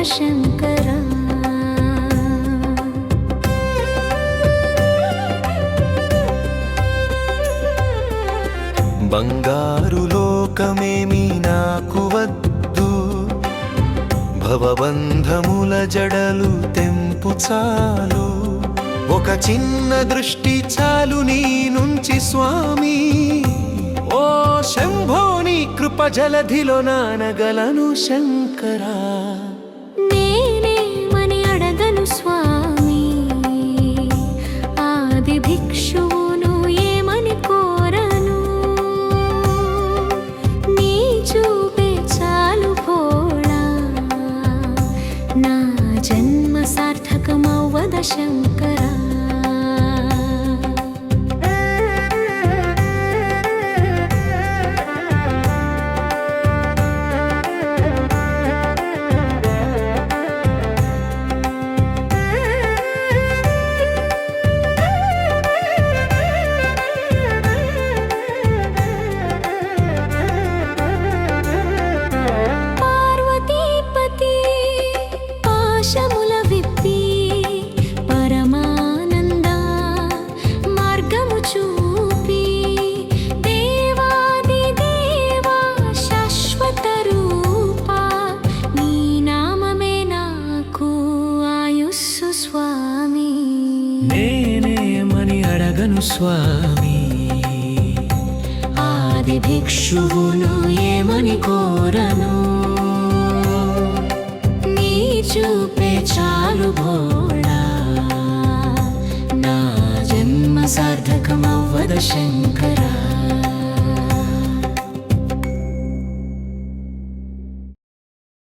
శంకరా బంగారు లోకమేమి నాకు వద్దు. భవబంధముల జడలు తెంపు చాలు. ఒక చిన్న దృష్టి చాలు నీ నుంచి స్వామి. ఓ శంభోని కృప జలధిలో నానగలను శంకరా. జన్మ సార్థకమవ్వద శంకరా? నేనేమని అడగను స్వామి. ఆది భిక్షువును ఏమని కోరను? నీ చూపే చాలు భోళా నా జన్మ సార్థకమవ్వద శంకరా.